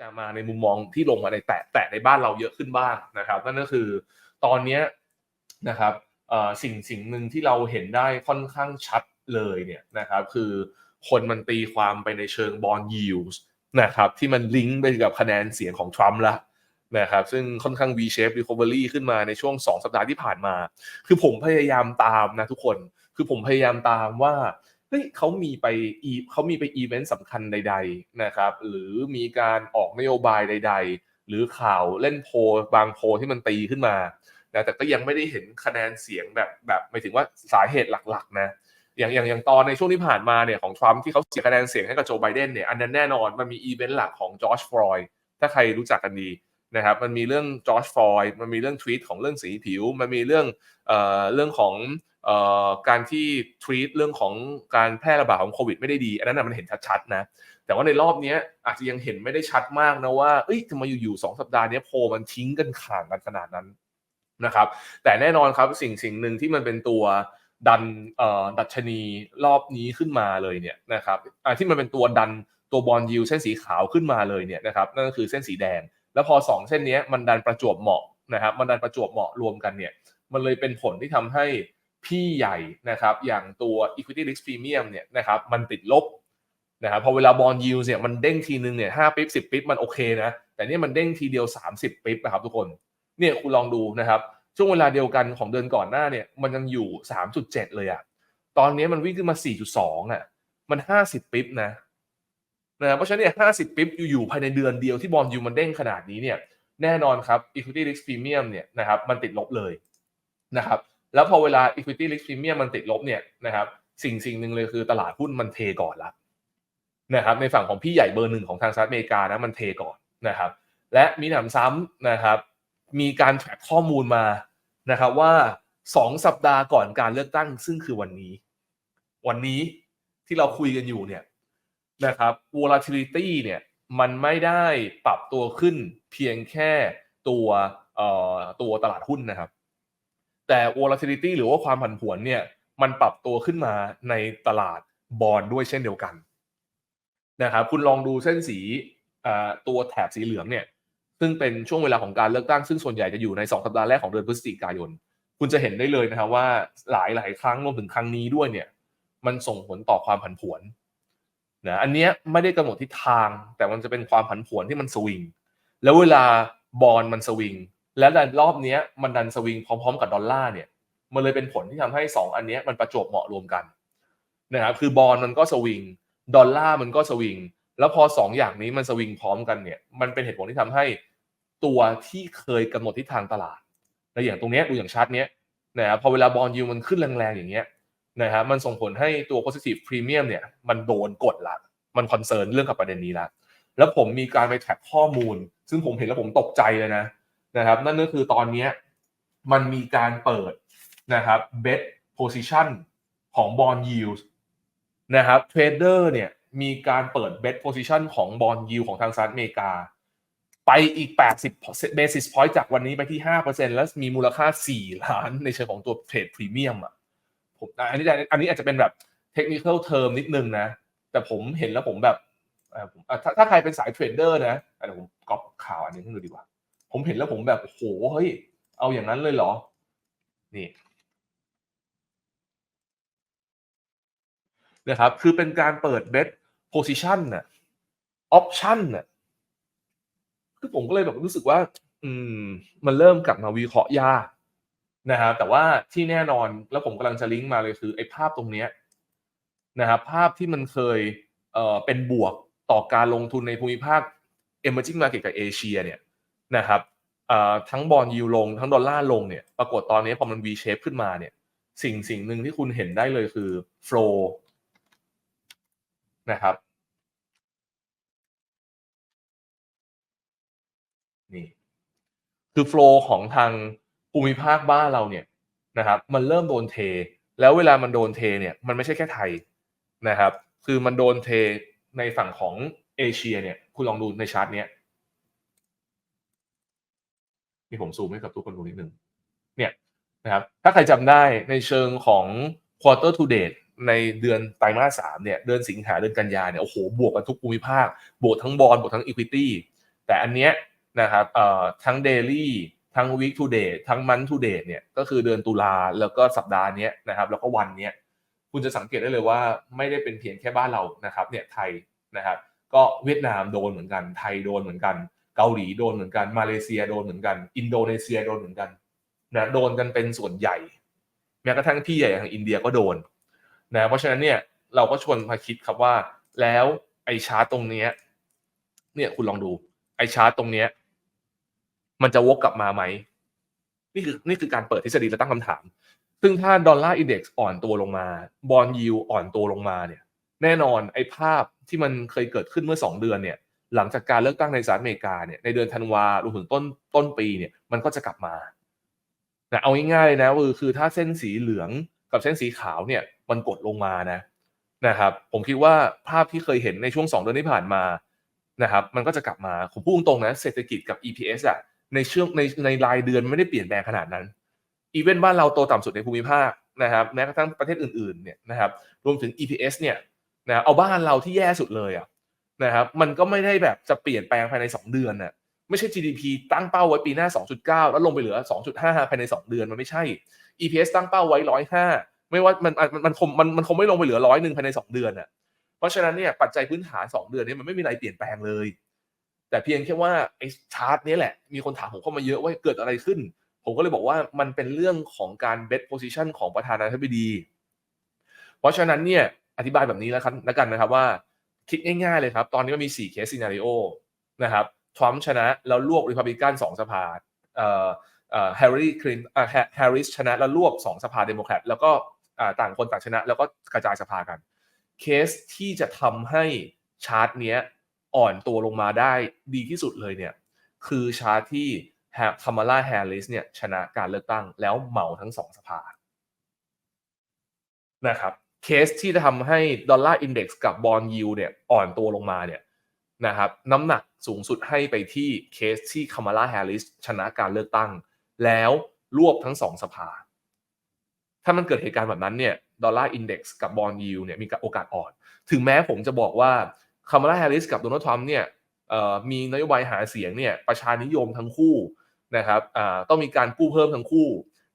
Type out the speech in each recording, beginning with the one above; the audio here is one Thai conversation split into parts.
จะมาในมุมมองที่ลงมาในแตะแตะในบ้านเราเยอะขึ้นบ้างนะครับนั่นก็คือตอนนี้นะครับสิ่งสิ่งหนึ่งที่เราเห็นได้ค่อนข้างชัดเลยเนี่ยนะครับคือคนมันตีความไปในเชิงบอลยิวส์นะครับที่มันลิงก์ไปกับคะแนนเสียงของทรัมป์ละนะครับซึ่งค่อนข้าง V shape recovery ขึ้นมาในช่วง 2 สัปดาห์ที่ผ่านมา คือผมพยายามตามนะทุกคน คือผมพยายามตามว่า เฮ้ยเขามีไปอีเขามีไปอีเวนต์สำคัญใด ๆนะครับ หรือมีการออกนโยบายใด ๆ หรือข่าวเล่นโพลบางโพลที่มันตีขึ้นมานะแต่ก็ยังไม่ได้เห็นคะแนนเสียงแบบแบบหมายถึงว่าสาเหตุหลักๆนะอย่างอย่างอย่างตอนในช่วงที่ผ่านมาเนี่ยของทรัมป์ที่เขาเสียคะแนนเสียงให้กับโจไบเดนเนี่ยอันนั้นแน่นอนมันมีอีเวนต์หลักของจอร์จฟลอยด์ถ้าใครรู้จักกันดีนะครับมันมีเรื่องจอร์จฟลอยด์มันมีเรื่องทวีตของเรื่องสีผิว มันมีเรื่องเอ่อเรื่องของ การที่ทวีตเรื่องของการแพร่ระบาดของโควิดไม่ได้ดี อันนั้นนะมันเห็นชัดๆนะแต่ว่าในรอบนี้อาจจะยังเห็นไม่ได้ชัดมากนะว่าเอ้ยทำไมอยู่ๆสองสัปดาห์นี้โพมันทิ้งกันข่างกันขนาดนั้นนะครับ แต่แน่นอนครับสิ่งสิ่งหนึ่งที่มันเป็นตัวดันอ่อดัชนีรอบนี้ขึ้นมาเลยเนี่ยนะครับที่มันเป็นตัวดันตัวบอลยูเส้นสีขาวขึ้นมาเลยเนี่ยนะครับนั่นก็คือเส้นสีแดง แล้วพอสองเส้นนี้มันดันประจวบเหมาะนะครับมันดันประจวบเหมาะรวมกันเนี่ยมันเลยเป็นผลที่ทำให้ พี่ใหญ่นะครับอย่างตัว equity risk premium เนี่ยนะครับมันติดลบนะครับพอเวลาบอลยูเนี่ยมันเด้งทีนึงเนี่ยห้าปิ๊บสิบปิ๊บมันโอเคนะแต่นี่มันเด้งทีเดียว 30ปิ๊บนะครับทุกคนเนี่ยคุณลองดูนะครับช่วงเวลาเดียวกันของเดือนก่อนหน้าเนี่ยมันยังอยู่ 3.7 เลยอะตอนนี้มันวิ่งขึ้นมา 4.2อะมัน 50ปิ๊บนะนะเพราะฉะนั้นเนี่ย50ปิ๊บอยู่ๆภายในเดือนเดียวที่บอลยูมันเด้งขนาดนี้เนี่ยแน่นอนครับ equity risk premium เนี่ยนะครับมันติดลบเลยนะครับ แล้วพอเวลา equity risk premium มันติดลบเนี่ยนะครับสิ่งสิ่งหนึ่งเลยคือตลาดหุ้นมันเทก่อนละนะครับในฝั่งของพี่ใหญ่เบอร์หนึ่งของทางสหรัฐอเมริกานะมันเทก่อนนะครับและมีหนำซ้ำนะครับมีการแทร็กข้อมูลมานะครับว่า 2 สัปดาห์ก่อนการเลือกตั้งซึ่งคือวันนี้ วันนี้ที่เราคุยกันอยู่เนี่ยนะครับ volatility เนี่ยมันไม่ได้ปรับตัวขึ้นเพียงแค่ตัวเอ่อตัวตลาดหุ้นนะครับ แต่ volatility หรือว่าความผันผวนเนี่ยมันปรับตัวขึ้นมาในตลาดบอลด้วยเช่นเดียวกันนะครับคุณลองดูเส้นสีตัวแถบสีเหลืองเนี่ยซึ่งเป็นช่วงเวลาของการเลือกตั้งซึ่งส่วนใหญ่จะอยู่ใน 2 สัปดาห์แรกของเดือนพฤศจิกายน คุณจะเห็นได้เลยนะครับว่าหลายหลายครั้งรวมถึงครั้งนี้ด้วยเนี่ยมันส่งผลต่อความผันผวนนะอันนี้ไม่ได้กำหนดทิศทาง แต่มันจะเป็นความผันผวนที่มันสวิงแล้วเวลาบอลมันสวิง และดันรอบนี้มันดันสวิงพร้อมๆ กับดอลลาร์เนี่ย มันเลยเป็นผลที่ทำให้ 2 อันนี้มันประจวบเหมาะรวมกันนะครับคือบอลมันก็สวิงดอลลาร์มันก็สวิงแล้วพอ 2อย่างนี้มันสวิงพร้อมกันเนี่ยมันเป็นเหตุผลที่ทำให้ตัวที่เคยกำหนดทิศทางตลาดในอย่างตรงนี้ดูอย่างชาร์ตเนี้ยนะครับพอเวลาบอลยูมันขึ้นแรงๆอย่างเงี้ยนะครับมันส่งผลให้ตัว positive premium เนี่ยมันโดนกดละมันคอนเซิร์นเรื่องกับประเด็นนี้ละแล้วผมมีการไปแท็กข้อมูล ซึ่งผมเห็นแล้วผมตกใจเลยนะ นะครับ นั่นก็คือตอนนี้มันมีการเปิดนะครับ bet position ของบอลยูนะครับเทรดเดอร์เนี่ยมีการเปิด bet position ของบอลยูของทางสหรัฐอเมริกา ไปอีก 80 basis point จากวันนี้ไปที่ 5%แล้วมีมูลค่า 4 ล้านในเชิงของตัวเทรดพรีเมียมอะผมอันนี้อันนี้อาจจะเป็นแบบเทคนิคเทอมนิดนึงนะ แต่ผมเห็นแล้วผมแบบถ้าถ้าใครเป็นสายเทรดเดอร์นะเดี๋ยวผมก๊อปข่าวอันนี้ขึ้ดูดีกว่า ผมเห็นแล้วผมแบบโหเฮ้ย เอาอย่างนั้นเลยเหรอ นี่นะครับ คือเป็นการเปิด bet position น่ะ option น่ะคือผมก็เลยแบบรู้สึกว่า อืม มันเริ่มกลับมาวิเคราะห์ยากนะครับแต่ว่าที่แน่นอนแล้วผมกำลังจะลิงก์มาเลยคือไอ้ภาพตรงเนี้ยนะครับภาพที่มันเคยเอ่อเป็นบวกต่อการลงทุนในภูมิภาค emerging market กับเอเชียเนี่ย นะครับทั้งบอลยูลงทั้งดอลลาร์ลงเนี่ยปรากฏตอนนี้พอมัน V shape ขึ้นมาเนี่ย สิ่งสิ่งหนึ่งที่คุณเห็นได้เลยคือ flow นะครับนี่คือ flow ของทางภูมิภาคบ้านเราเนี่ยนะครับมันเริ่มโดนเท แล้วเวลามันโดนเทเนี่ยมันไม่ใช่แค่ไทยนะครับ คือมันโดนเทในฝั่งของเอเชียเนี่ยคุณลองดูในชาร์ตเนี้ย นี่ผมซูมให้กับทุกคนดูนิดนึงเนี่ยนะครับถ้าใครจำได้ในเชิงของ quarter to date ในเดือนไตรมาสสามเนี่ยเดือนสิงหาเดือนกันยาเนี่ยโอ้โหบวกกันทุกภูมิภาค บวกทั้งบอลบวกทั้ง equity แต่อันเนี้ยนะครับเอ่อทั้ง daily ทั้ง week to date ทั้ง month to date เนี่ยก็คือเดือนตุลาแล้วก็สัปดาห์เนี้ยนะครับแล้วก็วันเนี้ยคุณจะสังเกตได้เลยว่าไม่ได้เป็นเพียงแค่บ้านเรานะครับเนี่ยไทยนะครับก็เวียดนามโดนเหมือนกันไทยโดนเหมือนกัน เกาหลีโดนเหมือนกันมาเลเซียโดนเหมือนกัน อินโดนีเซียโดนเหมือนกันนะโดนกันเป็นส่วนใหญ่ แม้กระทั่งที่ใหญ่อย่างอินเดียก็โดนนะเพราะฉะนั้นเนี่ยเราก็ชวนมาคิดครับว่า แล้วไอชาร์ตตรงเนี้ยเนี่ยคุณลองดูไอชาร์ตตรงเนี้ยมันจะวกกลับมาไหมนี่คือนี่คือการเปิดทฤษฎีและตั้งคำถาม ซึ่งถ้าดอลลาร์อินเด็กซ์อ่อนตัวลงมาบอลยูอ่อนตัวลงมาเนี่ย แน่นอนไอ้ภาพที่มันเคยเกิดขึ้นเมื่อ 2 เดือนเนี่ย หลังจากการเลือกตั้งในสหรัฐอเมริกาเนี่ยในเดือนธันวารวมถึงต้นต้นปีเนี่ยมันก็จะกลับมานะเอาง่ายๆเลยนะคือคือถ้าเส้นสีเหลืองกับเส้นสีขาวเนี่ยมันกดลงมานะนะครับผมคิดว่าภาพที่เคยเห็นในช่วง 2 เดือนที่ผ่านมานะครับมันก็จะกลับมาผมพูดตรงๆนะเศรษฐกิจกับ EPS อะในช่วงในในรายเดือนไม่ได้เปลี่ยนแปลงขนาดนั้นอีเวนต์บ้านเราโตต่ำสุดในภูมิภาคนะครับแม้กระทั่งประเทศอื่นๆเนี่ยนะครับรวมถึง EPS เนี่ยนะเอาบ้านเราที่แย่สุดเลยอะ นะครับมันก็ไม่ได้แบบจะเปลี่ยนแปลงภายใน 2 เดือนน่ะไม่ใช่ GDP ตั้งเป้าไว้ปีหน้า 2.9 แล้วลงไปเหลือ 2.5 ภายใน 2 เดือนมันไม่ใช่ EPS ตั้งเป้าไว้105ไม่ว่ามันมันมันคงมันมันคงไม่ลงไปเหลือร้อยหนึ่งภายใน 2 เดือนอะเพราะฉะนั้นเนี่ยปัจจัยพื้นฐาน 2 เดือนนี้มันไม่มีอะไรเปลี่ยนแปลงเลย แต่เพียงแค่ว่าไอ้ชาร์ตนี้แหละ มีคนถามผมเข้ามาเยอะว่าเกิดอะไรขึ้น ผมก็เลยบอกว่ามันเป็นเรื่องของการ bet position ของประธานาธิบดี เพราะฉะนั้นเนี่ยอธิบายแบบนี้แล้วกันแล้วกันนะครับว่า คิดง่ายๆเลยครับ ตอนนี้มันมี 4 เคสซีนารีโอนะครับทรัมป์ชนะแล้วลวกริพับลิกันสองสภาเอ่อเอ่อแฮร์รี่คลินเอ่อแฮร์ริสชนะแล้วลวกสองสภาเดโมแครตแล้วก็ต่างคนต่างชนะ แล้วก็กระจายสภากันเคสที่จะทำให้ชาร์ตเนี้ยอ่อนตัวลงมาได้ดีที่สุดเลยเนี่ยคือชาร์ตที่คามาลาแฮร์ริสเนี่ยชนะการเลือกตั้งแล้วเหมาทั้งสองสภานะครับ เคสที่จะทำให้ดอลลาร์อินเด็กซ์กับบอลยูเนี่ยอ่อนตัวลงมาเนี่ยนะครับน้ำหนักสูงสุดให้ไปที่เคสที่คามาลาแฮร์ริสชนะการเลือกตั้ง แล้วรวบทั้งสองสภา ถ้ามันเกิดเหตุการณ์แบบนั้นเนี่ยดอลลาร์อินเด็กซ์กับบอลยูเนี่ยมีโอกาสอ่อน ถึงแม้ผมจะบอกว่าคามาลาแฮร์ริสกับโดนัลด์ทรัมป์เนี่ยมีนโยบายหาเสียงเนี่ยประชานิยมทั้งคู่นะครับต้องมีการกู้เพิ่มทั้งคู่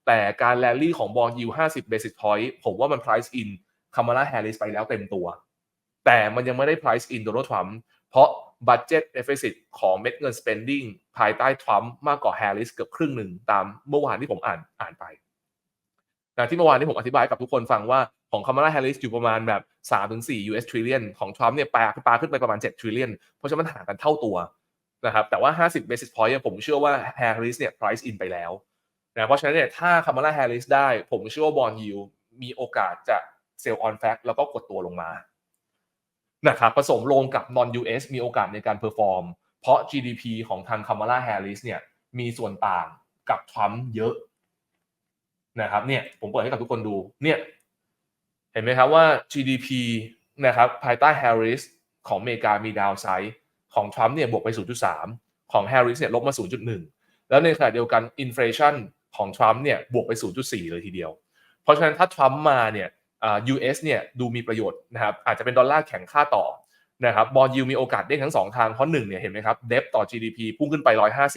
แต่การแรลลี่ของบอลยู50 basis point ผมว่ามัน price in คามาลาแฮร์ริสไปแล้วเต็มตัว แต่มันยังไม่ได้ price in โดนัลด์ทรัมป์เพราะ budget deficit ของเม็ดเงิน spending ภายใต้ทรัมป์มากกว่าแฮร์ริสเกือบครึ่งหนึ่งตามเมื่อวานที่ผมอ่านอ่านไปนะที่เมื่อวานที่ผมอธิบายกับทุกคนฟังว่าของคามาลาแฮร์ริสอยู่ประมาณแบบ 3-4 US trillion ของทรัมป์เนี่ยปาปาขึ้นไปประมาณ 7 trillion เพราะฉะนั้นมันห่างกันเท่าตัวนะครับแต่ว่า 50 basis point ผมเชื่อว่าแฮร์ริสเนี่ย price in ไปแล้วนะเพราะฉะนั้นเนี่ยถ้าคามาลาแฮร์ริสได้ ผมเชื่อว่าบอลยูมีโอกาสจะ เซลล์ออนแฟกแล้วก็กดตัวลงมานะครับผสมลงกับ non US มีโอกาสในการเพอร์ฟอร์มเพราะ GDP ของทางคามาลาแฮร์ริสเนี่ยมีส่วนต่างกับทรัมป์เยอะนะครับเนี่ยผมเปิดให้กับทุกคนดูเนี่ยเห็นไหมครับว่า GDP นะครับภายใต้ Harris ของอเมริกามีดาวไซด์ของทรัมป์เนี่ยบวกไป 0.3 ของ Harris เนี่ยลบมา 0.1 แล้วในขณะเดียวกันอินฟลชันของทรัมป์เนี่ยบวกไป 0.4 เลยทีเดียว เพราะฉะนั้นถ้าทรัมป์มาเนี่ย US เนี่ยดูมีประโยชน์นะครับอาจจะเป็นดอลลาร์แข็งค่าต่อนะครับบอลยูมีโอกาสได้งทั้ง 2 ทางเพราะ1เนี่ยเห็นไหมครับเดฟต่อ GDP พุ่งขึ้นไป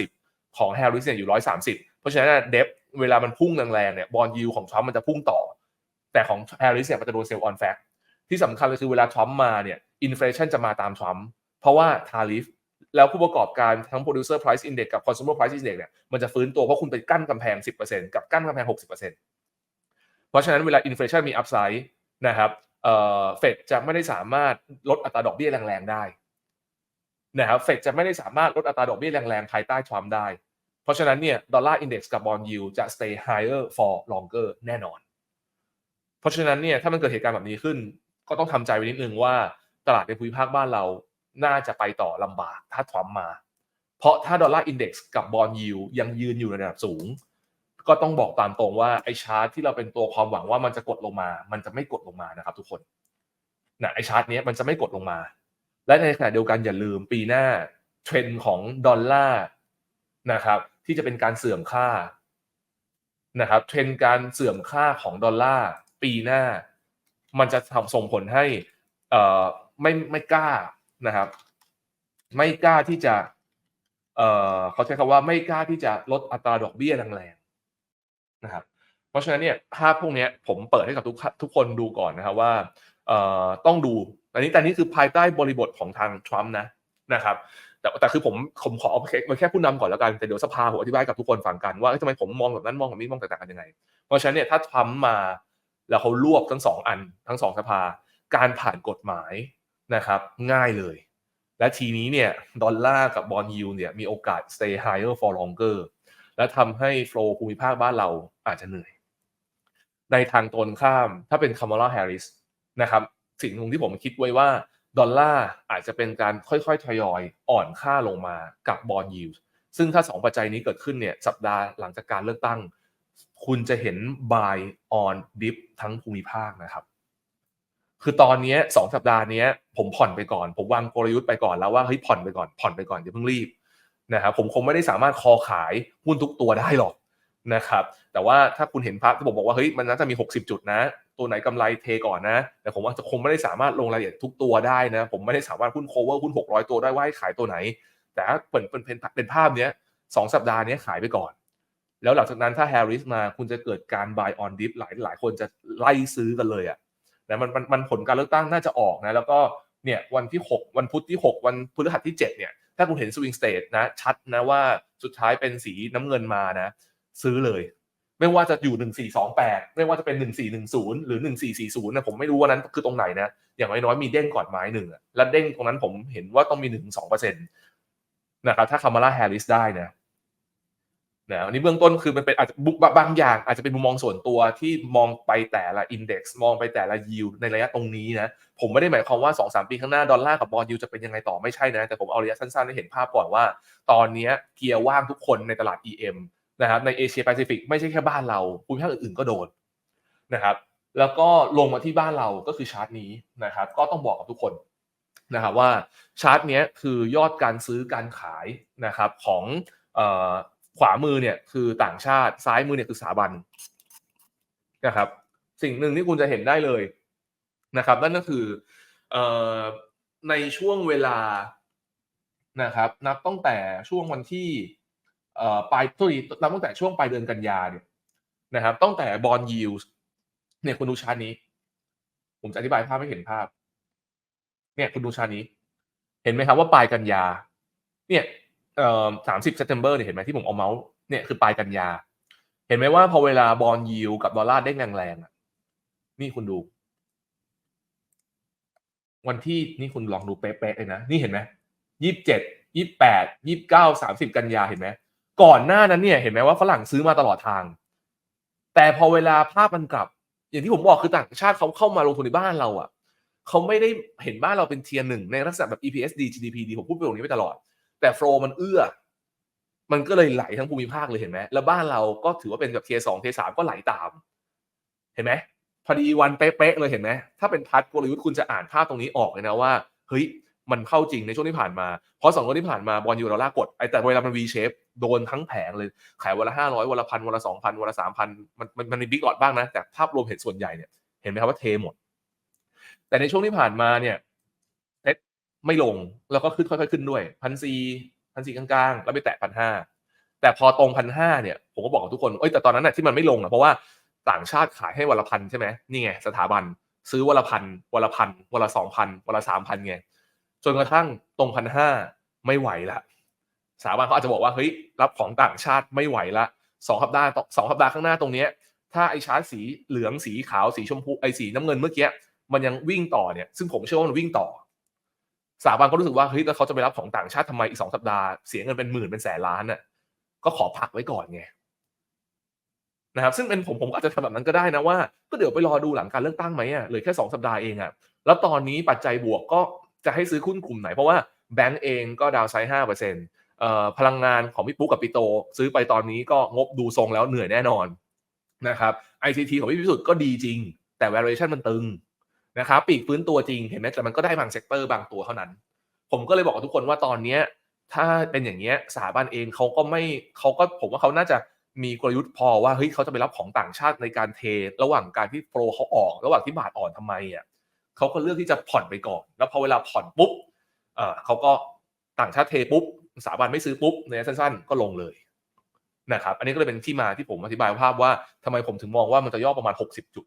150 ของ Harris เนี่ยอยู่ 130 เพราะฉะนั้นเดฟเวลามันพุ่งแรงๆเนี่ยบอลยูของทรัมป์มันจะพุ่งต่อ แต่ของ Harris เนี่ยมันจะโดนเซลล์ออนแฟกที่สำคัญเลยคือเวลาทรัมป์มาเนี่ยอินฟลชันจะมาตามทรัมป์เพราะว่าทาริฟแล้วผู้ประกอบการทั้ง producer price index กับ consumer price index เนี่ยมันจะฟื้นตัวเพราะคุณไปกั้นกำแพง 10%กับกั้นกำแพง 60% เพราะฉะนั้นเวลาอินฟลชันมีอัพไซด์นะครับเฟดจะไม่ได้สามารถลดอัตราดอกเบี้ยแรงๆได้นะครับเฟดจะไม่ได้สามารถลดอัตราดอกเบี้ยแรงๆภายใต้ทรัมป์ได้ เพราะฉะนั้นเนี่ยดอลลาร์อินเด็กซ์กับบอลยูจะ stay higher for longer แน่นอน เพราะฉะนั้นเนี่ยถ้ามันเกิดเหตุการณ์แบบนี้ขึ้น ก็ต้องทำใจไว้นิดนึงว่าตลาดในภูมิภาคบ้านเราน่าจะไปต่อลำบากถ้าทรัมป์มา เพราะถ้าดอลลาร์อินเด็กซ์กับบอลยูยังยืนอยู่ในระดับสูง ก็ต้องบอกตามตรงว่าไอ้ชาร์ตที่เราเป็นตัวความหวังว่ามันจะกดลงมา มันจะไม่กดลงมานะครับ ทุกคนนะไอ้ชาร์ตนี้มันจะไม่กดลงมา และในขณะเดียวกันอย่าลืมปีหน้าเทรนด์ของดอลลาร์นะครับ ที่จะเป็นการเสื่อมค่านะครับเทรนด์การเสื่อมค่าของดอลลาร์ปีหน้า มันจะทำส่งผลให้เอ่อไม่ไม่กล้านะครับ ไม่กล้าที่จะเอ่อเขาใช้คำว่าไม่กล้าที่จะลดอัตราดอกเบี้ยแรง นะครับเพราะฉะนั้นเนี่ยภาพพวกนี้ผมเปิดให้กับทุกทุกคนดูก่อนนะครับว่าต้องดูอันนี้แต่นี้คือภายใต้บริบทของทางทรัมป์นะนะครับแต่แต่คือผมผมขอเอาแค่แค่ผู้นำก่อนแล้วกันแต่เดี๋ยวสภาผมอธิบายกับทุกคนฟังกันว่าทำไมผมมองแบบนั้นมองแบบนี้มองแตกต่างกันยังไง เพราะฉะนั้นเนี่ยถ้าทรัมป์มาแล้วเขารวบทั้งสองอันทั้งสองสภา การผ่านกฎหมายนะครับ ง่ายเลย และทีนี้เนี่ยดอลลาร์กับบอลยูเนี่ยมีโอกาส stay higher for longer และทำให้โฟล์ภูมิภาคบ้านเราอาจจะเหนื่อย ในทางตรงข้ามถ้าเป็นคาร์ม l ล h แฮร์ริสนะครับสิ่งหนึ่งที่ผมคิดไว้ว่าดอลลาร์อาจจะเป็นการค่อยๆทยอยอ่อนค่าลงมากับบอลยูซึ่งถ้าสองปัจจัยนี้เกิดขึ้นเนี่ยสัปดาห์หลังจากการเลือกตั้ง คุณจะเห็น buy on dip ทั้งภูมิภาคนะครับ คือตอนนี้สองสัปดาห์นี้ผมผ่อนไปก่อน ผมวางกลยุทธ์ไปก่อนแล้วว่าเฮ้ยผ่อนไปก่อนผ่อนไปก่อนอย่าเพิ่งรีบ นะครับผมคงไม่ได้สามารถคอขายหุ้นทุกตัวได้หรอกนะครับ แต่ว่าถ้าคุณเห็นภาพที่ผมบอกว่าเฮ้ยมันน่าจะมี 60 จุดนะ ตัวไหนกำไรเทก่อนนะ แต่ผมว่าจะคงไม่ได้สามารถลงรายละเอียดทุกตัวได้นะ ผมไม่ได้สามารถหุ้น cover หุ้น 600 ตัวได้ว่าให้ขายตัวไหน แต่ถ้าเป็นเป็นเป็นภาพเนี้ยสองสัปดาห์นี้ขายไปก่อน แล้วหลังจากนั้นถ้าแฮร์ริสมาคุณจะเกิดการ buy on dip หลายหลายคนจะไล่ซื้อกันเลยอะ่ะนะมันมันมันผลการเลือกตั้งน่าจะออกนะ แล้วก็เนี่ยวันที่ 6 วันพุธที่ 6 วันพฤหัสที่ 7 เนี่ย ถ้าคุณเห็นสวิงสเตทนะ ชัดนะว่าสุดท้ายเป็นสีน้ำเงินมานะ ซื้อเลย ไม่ว่าจะอยู่ 1428 ไม่ว่าจะเป็น 1410 หรือ 1440นะผมไม่รู้ว่านั้นคือตรงไหนนะ อย่างน้อยๆมีเด้งก่อนไม้หนึ่งแล้วเด้งตรงนั้นผมเห็นว่าต้องมี 1-2%นะครับถ้าคามาลาแฮร์ริสได้นะ นะอันนี้เบื้องต้นคือมันเป็นอาจจะบางอย่าง อาจจะเป็นมุมมองส่วนตัวที่มองไปแต่ละอินเด็กซ์มองไปแต่ละยิวในระยะตรงนี้นะผมไม่ได้หมายความว่า 2-3 ปีข้างหน้า ดอลลาร์กับบอลยูจะเป็นยังไงต่อไม่ใช่นะ แต่ผมเอาระยะสั้นๆให้เห็นภาพก่อนว่า ตอนนี้เกียร์ว่างทุกคนในตลาด EM นะครับในเอเชียแปซิฟิกไม่ใช่แค่บ้านเราภูมิภาคอื่นๆก็โดนนะครับแล้วก็ลงมาที่บ้านเราก็คือชาร์ตนี้นะครับก็ต้องบอกกับทุกคนนะครับว่าชาร์ตนี้คือยอดการซื้อการขายนะครับของ ขวามือเนี่ยคือต่างชาติซ้ายมือเนี่ยคือสถาบันนะครับ สิ่งหนึ่งที่คุณจะเห็นได้เลยนะครับนั่นก็คือในช่วงเวลานะครับ นับตั้งแต่ช่วงวันที่ปลายตุยนับตั้งแต่ช่วงปลายเดือนกันยาเนี่ยนะครับ ตั้งแต่บอลยิวเนี่ยคุณดูชาร์ตนี้ ผมจะอธิบายภาพให้เห็นภาพ เนี่ยคุณดูชาร์ตนี้ เห็นไหมครับว่าปลายกันยา เนี่ย เอ่อสามสิบเซปเทมเบอร์เนี่ยเห็นไหมที่ผมเอาเมาส์เนี่ยคือปลายกันยา เห็นไหมว่าพอเวลาบอลยิวกับดอลลาร์ได้งแรงๆอะนี่คุณดู วันที่นี่คุณลองดูเป๊ะๆเลยนะ นี่เห็นไหมยี่สิบเจ็ดยี่สิบแปดยี่สิบเก้าสามสิบกันยาเห็นไหมก่อนหน้านั้นเนี่ยเห็นไหมว่าฝรั่งซื้อมาตลอดทาง แต่พอเวลาภาพมันกลับ อย่างที่ผมบอกคือต่างชาติเขาเข้ามาลงทุนในบ้านเราอะเขาไม่ได้เห็นบ้านเราเป็นเทียร์หนึ่งในลักษณะแบบ EPS D GDP ดีผมพูดไปตรงนี้ไปตลอด แต่โฟล์มันเอื้อ มันก็เลยไหลทั้งภูมิภาคเลยเห็นไหมแล้วบ้านเราก็ถือว่าเป็นกับเทียสองเทียสามก็ไหลตาม เห็นไหมพอดีวันเป๊ะๆเลยเห็นไหมถ้าเป็นพัดกลยุทธ์คุณจะอ่านภาพตรงนี้ออกเลยนะว่าเฮ้ยมันเข้าจริงในช่วงที่ผ่านมา เพราะสองวันที่ผ่านมาบอลยูดอลากดไอแต่เวลามัน V s h a p โดนทั้งแผงเลย ขายวันละห้าร้อยวันละพันวันละสองพันวันละสามพันมันมันมันมีบิ๊กออดบ้างนะ แต่ภาพรวมเห็นส่วนใหญ่เนี่ยเห็นไหมครับว่าเทหมด แต่ในช่วงที่ผ่านมาเนี่ย ไม่ลงแล้วก็ขึ้นค่อยๆขึ้นด้วยพันซีพันสี่กลางๆ แล้วไปแตะพันห้าแต่พอตรงพันห้าเนี่ยผมก็บอกกับทุกคนเอ้ยแต่ตอนนั้นน่ะที่มันไม่ลงอะเพราะว่าต่างชาติขายให้วันละพันใช่ไหมนี่ไงสถาบันซื้อวันละพันวันละพันวันละสองพันวันละสามพันไงจนกระทั่งตรงพันห้าไม่ไหวละสถาบันเขาอาจจะบอกว่าเฮ้ยรับของต่างชาติไม่ไหวละสองสัปดาห์สองสัปดาห์ข้างหน้าตรงเนี้ยถ้าไอชาร์ตสีเหลืองสีขาวสีชมพูไอสีน้ำเงินเมื่อกี้มันยังวิ่งต่อเนี่ยซึ่งผมเชื่อว่ามันวิ่งต่อ สถาบันก็รู้สึกว่าเฮ้ยแล้วเขาจะไปรับของต่างชาติทำไมอีกสองสัปดาห์เสียเงินเป็นหมื่นเป็นแสนล้านน่ะก็ขอพักไว้ก่อนไงนะครับซึ่งเป็นผมผมอาจจะทำแบบนั้นก็ได้นะว่า ก็เดี๋ยวไปรอดูหลังการเลือกตั้งไหมอะเหลือแค่สองสัปดาห์เองอะแล้วตอนนี้ปัจจัยบวกก็จะให้ซื้อหุ้นกลุ่มไหน เพราะว่าแบงก์เองก็ดาวไซด์ห้าเปอร์เซ็นต์พลังงานของพี่ปุ๊กกับพี่โต ซื้อไปตอนนี้ก็งบดูทรงแล้วเหนื่อยแน่นอนนะครับ ICT ของพี่พิสุทธิ์ก็ดีจริง แต่ valuation มันตึง นะครับปีกฟื้นตัวจริงเห็นไหมแต่มันก็ได้บางเซกเตอร์บางตัวเท่านั้น ผมก็เลยบอกกับทุกคนว่าตอนเนี้ยถ้าเป็นอย่างเงี้ยสถาบันเองเขาก็ไม่เขาก็ผมว่าเขาน่าจะมีกลยุทธ์พอว่าเฮ้ยเขาจะไปรับของต่างชาติในการเท ระหว่างการที่โปรเขาออก ระหว่างที่บาทอ่อนทำไมอะเขาก็เลือกที่จะผ่อนไปก่อน แล้วพอเวลาผ่อนปุ๊บเออเขาก็ต่างชาติเทปุ๊บสถาบันไม่ซื้อปุ๊บในระยะสั้น ๆ ก็ลงเลยนะครับ อันนี้ก็เลยเป็นที่มาที่ผมอธิบายภาพว่าทำไมผมถึงมองว่ามันจะย่อประมาณ 60 จุด